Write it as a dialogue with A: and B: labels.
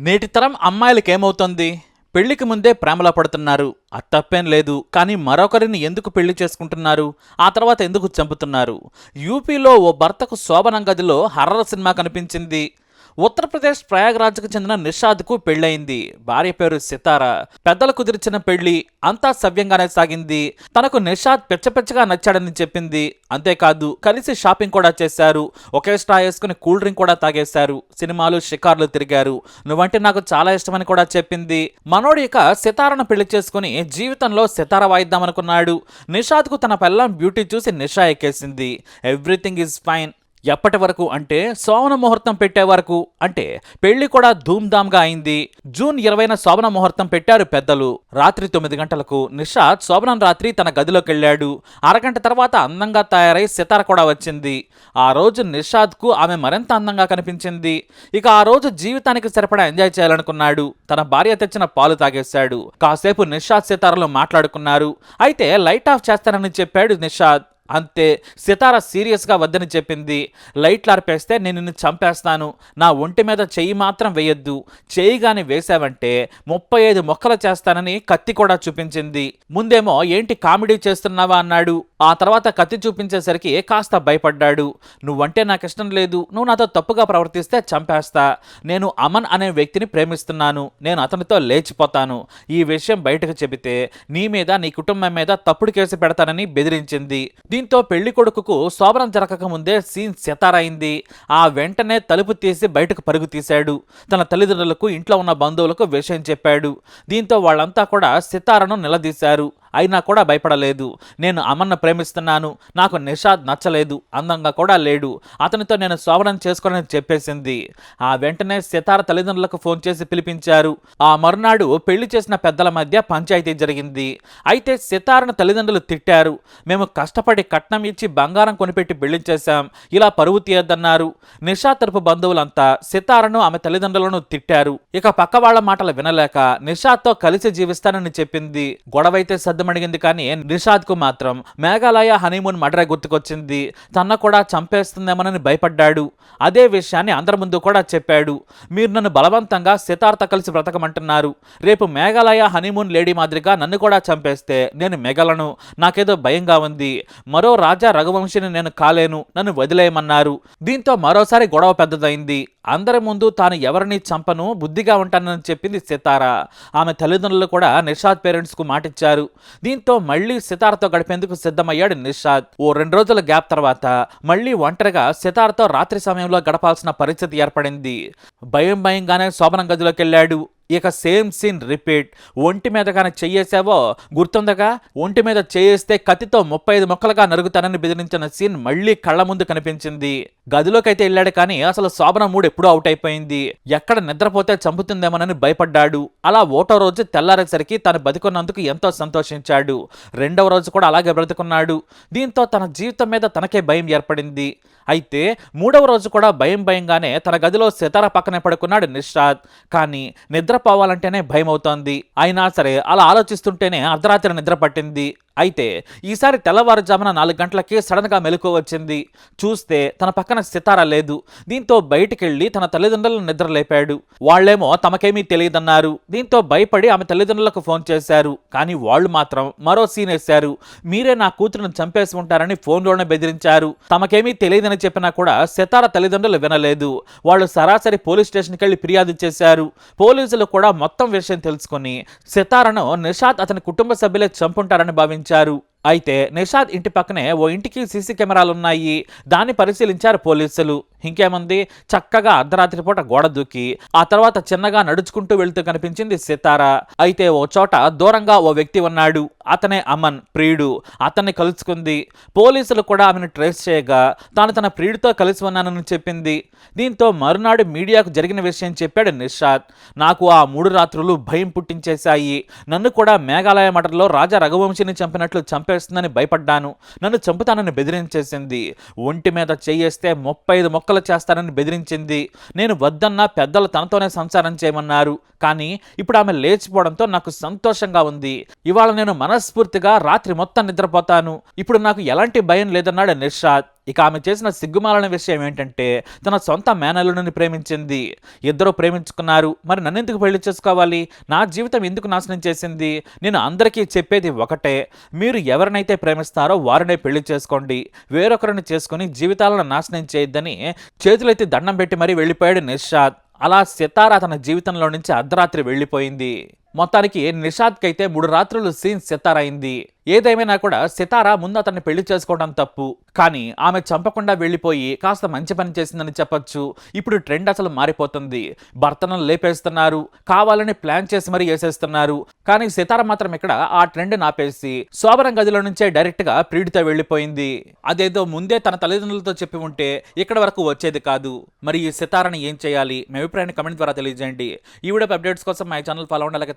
A: నేటి తరం అమ్మాయిలకి ఏమవుతుంది పెళ్ళికి ముందే ప్రేమలో పడుతున్నారు. అత్తప్పేం తప్పేం లేదు. కానీ మరొకరిని ఎందుకు పెళ్ళి చేసుకుంటున్నారు? ఆ తర్వాత ఎందుకు చంపుతున్నారు? యూపీలో ఓ భర్తకు శోభనం గదిలో హర్రర్ సినిమా కనిపించింది. ఉత్తరప్రదేశ్ ప్రయాగ్రాజ్కు చెందిన నిషాద్కు పెళ్ళయింది. భార్య పేరు సితారా. పెద్దలు కుదిర్చిన పెళ్ళి అంతా సవ్యంగానే సాగింది. తనకు నిషాద్ పిచ్చపిచ్చగా నచ్చాడని చెప్పింది. అంతేకాదు కలిసి షాపింగ్ కూడా చేశారు. ఒకే స్ట్రా వేసుకుని కూల్ డ్రింక్ కూడా తాగేశారు. సినిమాలు షికార్లు తిరిగారు. నువ్వంటే నాకు చాలా ఇష్టమని కూడా చెప్పింది. మనోడు ఇక సితారను పెళ్ళి చేసుకుని జీవితంలో సితార వాయిద్దామనుకున్నాడు. నిషాద్కు తన పెళ్ళం బ్యూటీ చూసి నిషా ఎక్కేసింది. ఎవ్రీథింగ్ ఈజ్ ఫైన్ ఎప్పటి వరకు అంటే సోమన ముహూర్తం పెట్టే వరకు అంటే పెళ్ళి కూడా ధూమ్ధామ్గా అయింది. జూన్ ఇరవైన శోభన ముహూర్తం పెట్టారు పెద్దలు. రాత్రి తొమ్మిది గంటలకు నిషాద్ శోభనం రాత్రి తన గదిలోకి వెళ్ళాడు. అరగంట తర్వాత అందంగా తయారై సితార కూడా వచ్చింది. ఆ రోజు నిషాద్కు ఆమె మరింత అందంగా కనిపించింది. ఇక ఆ రోజు జీవితానికి సరిపడా ఎంజాయ్ చేయాలనుకున్నాడు. తన భార్య తెచ్చిన పాలు తాగేశాడు. కాసేపు నిషాద్ సితారలో మాట్లాడుకున్నారు. అయితే లైట్ ఆఫ్ చేస్తానని చెప్పాడు నిషాద్. అంతే సితార సీరియస్గా వద్దని చెప్పింది. లైట్లు ఆర్పేస్తే నేను నిన్ను చంపేస్తాను. నా ఒంటి మీద చెయ్యి మాత్రం వేయొద్దు. చెయ్యి కానీ వేసావంటే ముప్పై ఐదు మొక్కలు చేస్తానని కత్తి కూడా చూపించింది. ముందేమో ఏంటి కామెడీ చేస్తున్నావా అన్నాడు. ఆ తర్వాత కత్తి చూపించేసరికి కాస్త భయపడ్డాడు. నువ్వంటే నాకు ఇష్టం లేదు. నువ్వు నాతో తప్పుగా ప్రవర్తిస్తే చంపేస్తా. నేను అమన్ అనే వ్యక్తిని ప్రేమిస్తున్నాను. నేను అతనితో లేచిపోతాను. ఈ విషయం బయటకు చెబితే నీ మీద నీ కుటుంబం మీద తప్పుడు కేసు పెడతానని బెదిరించింది. దీంతో పెళ్ళి కొడుకుకు శోభనం జరగక ముందే సీన్ సెతారైంది ఆ వెంటనే తలుపు తీసి బయటకు పరుగు తీశాడు. తన తల్లిదండ్రులకు ఇంట్లో ఉన్న బంధువులకు విషయం చెప్పాడు. దీంతో వాళ్ళంతా కూడా సితారను నిలదీశారు. అయినా కూడా భయపడలేదు. నేను అమన్న ప్రేమిస్తున్నాను. నాకు నిషాద్ నచ్చలేదు. అందంగా కూడా లేడు. అతనితో నేను శోభనం చేసుకోనని చెప్పేసింది. ఆ వెంటనే సితార తల్లిదండ్రులకు ఫోన్ చేసి పిలిపించారు. ఆ మరునాడు పెళ్ళి చేసిన పెద్దల మధ్య పంచాయతీ జరిగింది. అయితే సితారను తల్లిదండ్రులు తిట్టారు. మేము కష్టపడి కట్నం ఇచ్చి బంగారం కొనిపెట్టి పెళ్ళి చేశాం. ఇలా పరువు తీయద్దన్నారు. నిషా తరపు బంధువులంతా సితారను ఆమె తల్లిదండ్రులను తిట్టారు. ఇక పక్క వాళ్ళ మాటలు వినలేక నిషాద్తో కలిసి జీవిస్తానని చెప్పింది. గొడవైతే అడిగింది కానీ నిషాద్కు మాత్రం మేఘాలయ హనీమూన్ మడర గుర్తుకొచ్చింది. తన కూడా చంపేస్తుందేమోనని భయపడ్డాడు. అదే విషయాన్ని అందరి ముందు కూడా చెప్పాడు. మీరు నన్ను బలవంతంగా సితార్తో కలిసి బ్రతకమంటున్నారు. రేపు మేఘాలయ హనీమూన్ లేడీ మాదిరిగా నన్ను కూడా చంపేస్తే నేను మెగలను నాకేదో భయంగా ఉంది. మరో రాజా రఘువంశిని నేను కాలేను. నన్ను వదిలేయమన్నారు. దీంతో మరోసారి గొడవ పెద్దదైంది. అందరి ముందు తాను ఎవరిని చంపను బుద్ధిగా ఉంటానని చెప్పింది సితారా. ఆమె తల్లిదండ్రులు కూడా నిషాద్ పేరెంట్స్కు మాటిచ్చారు. దీంతో మళ్ళీ సితార్తో గడిపేందుకు సిద్ధమయ్యాడు నిషాద్. ఓ రెండు రోజుల గ్యాప్ తర్వాత మళ్ళీ ఒంటరిగా సితార్తో రాత్రి సమయంలో గడపాల్సిన పరిస్థితి ఏర్పడింది. భయం భయంగానే శోభనం గదిలోకి వెళ్ళాడు ఇక సేమ్ సీన్ రిపీట్. ఒంటి మీద కానీ చెయ్యేసావో గుర్తుందగా? ఒంటి మీద చేయేస్తే కత్తితో ముప్పై ఐదు మొక్కలుగా నరుగుతానని బెదిరించిన సీన్ మళ్ళీ కళ్ళ ముందు కనిపించింది. గదిలోకైతే వెళ్ళాడు కానీ అసలు శోభన మూడు ఎప్పుడూ అవుట్ అయిపోయింది. ఎక్కడ నిద్రపోతే చంపుతుందేమోనని భయపడ్డాడు. అలా ఓటో రోజు తెల్లారేసరికి తను బతికున్నందుకు ఎంతో సంతోషించాడు. రెండవ రోజు కూడా అలాగే బ్రతుకున్నాడు. దీంతో తన జీవితం మీద తనకే భయం ఏర్పడింది. అయితే మూడవ రోజు కూడా భయం భయంగానే తన గదిలో సితార పక్కనే పడుకున్నాడు నిషాద్ కానీ నిద్ర నిద్రపోవాలంటేనే భయం అవుతోంది అయినా సరే అలా ఆలోచిస్తుంటేనే అర్ధరాత్రి నిద్ర పట్టింది. అయితే ఈసారి తెల్లవారుజామున నాలుగు గంటలకి సడన్గా మెలకు వచ్చింది. చూస్తే తన పక్కన సితార లేదు. దీంతో బయటికెళ్ళి తన తల్లిదండ్రులను నిద్రలేపాడు. వాళ్ళేమో తమకేమీ తెలియదన్నారు. దీంతో భయపడి ఆమె తల్లిదండ్రులకు ఫోన్ చేశారు. కానీ వాళ్ళు మాత్రం మరో సీన్ వేశారు. మీరే నా కూతురును చంపేసి ఉంటారని ఫోన్లోనే బెదిరించారు. తమకేమీ తెలియదని చెప్పినా కూడా సితార తల్లిదండ్రులు వినలేదు. వాళ్ళు సరాసరి పోలీస్ స్టేషన్కి వెళ్ళి ఫిర్యాదు చేశారు. పోలీసులు కూడా మొత్తం విషయం తెలుసుకుని సితారను నిషాద్ అతని కుటుంబ సభ్యులే చంపుంటారని భావించారు. అయితే నిషాద్ ఇంటి పక్కనే ఓ ఇంటికి సీసీ కెమెరాలు ఉన్నాయి దాన్ని పరిశీలించారు పోలీసులు. ఇంకేముంది? చక్కగా అర్ధరాత్రి పూట గోడ దూకి ఆ తర్వాత చిన్నగా నడుచుకుంటూ వెళ్తూ కనిపించింది సితార. అయితే ఓ చోట దూరంగా ఓ వ్యక్తి ఉన్నాడు. అతనే అమన్ ప్రియుడు. అతన్ని కలుసుకుంది. పోలీసులు కూడా ఆమెను ట్రేస్ చేయగా తాను తన ప్రియుడితో కలిసి ఉన్నానని చెప్పింది. దీంతో మరునాడు మీడియాకు జరిగిన విషయం చెప్పాడు నిషాద్. నాకు ఆ మూడు రాత్రులు భయం పుట్టించేశాయి. నన్ను కూడా మేఘాలయ మటల్లో రాజా రఘువంశిని చంపినట్లు చంపేస్తుందని భయపడ్డాను. నన్ను చంపుతానని బెదిరించేసింది. ఒంటి మీద చేయేస్తే ముప్పై ఐదు మొక్కలు చేస్తానని బెదిరించింది. నేను వద్దన్నా పెద్దలు తనతోనే సంసారం చేయమన్నారు. కానీ ఇప్పుడు ఆమె లేచిపోవడంతో నాకు సంతోషంగా ఉంది. ఇవాళ నేను మనస్ఫూర్తిగా రాత్రి మొత్తం నిద్రపోతాను. ఇప్పుడు నాకు ఎలాంటి భయం లేదన్నాడు నిషాద్ ఇక ఆమె చేసిన సిగ్గుమాలిన విషయం ఏంటంటే తన సొంత మేనల్లుడిని ప్రేమించింది. ఇద్దరు ప్రేమించుకున్నారు. మరి నన్ను ఎందుకు పెళ్ళి చేసుకోవాలి? నా జీవితం ఎందుకు నాశనం చేసింది? నేను అందరికీ చెప్పేది ఒకటే మీరు ఎవరినైతే ప్రేమిస్తారో వారినే పెళ్ళి చేసుకోండి. వేరొకరిని చేసుకుని జీవితాలను నాశనం చేయొద్దని చేతులైతే దండం పెట్టి మరీ వెళ్ళిపోయాడు నిషాద్. అలా సితార తన జీవితంలో నుంచి అర్ధరాత్రి వెళ్ళిపోయింది. మొత్తానికి నిషాద్కి అయితే మూడు రాత్రులు సీన్ సితార అయింది ఏదేమైనా కూడా సితార ముందు అతన్ని పెళ్ళి చేసుకోవడం తప్పు. కానీ ఆమె చంపకుండా వెళ్ళిపోయి కాస్త మంచి పని చేసిందని చెప్పొచ్చు. ఇప్పుడు ట్రెండ్ అసలు మారిపోతుంది. భర్తను లేపేస్తున్నారు. కావాలని ప్లాన్ చేసి మరీ వేసేస్తున్నారు. కానీ సితార మాత్రం ఇక్కడ ఆ ట్రెండ్ నాపేసి శోభనం గదిలో నుంచే డైరెక్ట్గా ప్రీడితో వెళ్ళిపోయింది. అదేదో ముందే తన తల్లిదండ్రులతో చెప్పి ఉంటే ఇక్కడ వరకు వచ్చేది కాదు. మరి ఈ సితారని ఏం చేయాలి? మీ అభిప్రాయాన్ని కమెంట్ ద్వారా తెలియజేయండి. ఈ వీడియో అప్డేట్స్ కోసం మా ఛానల్ ఫాలో అవ్వండి. అలాగే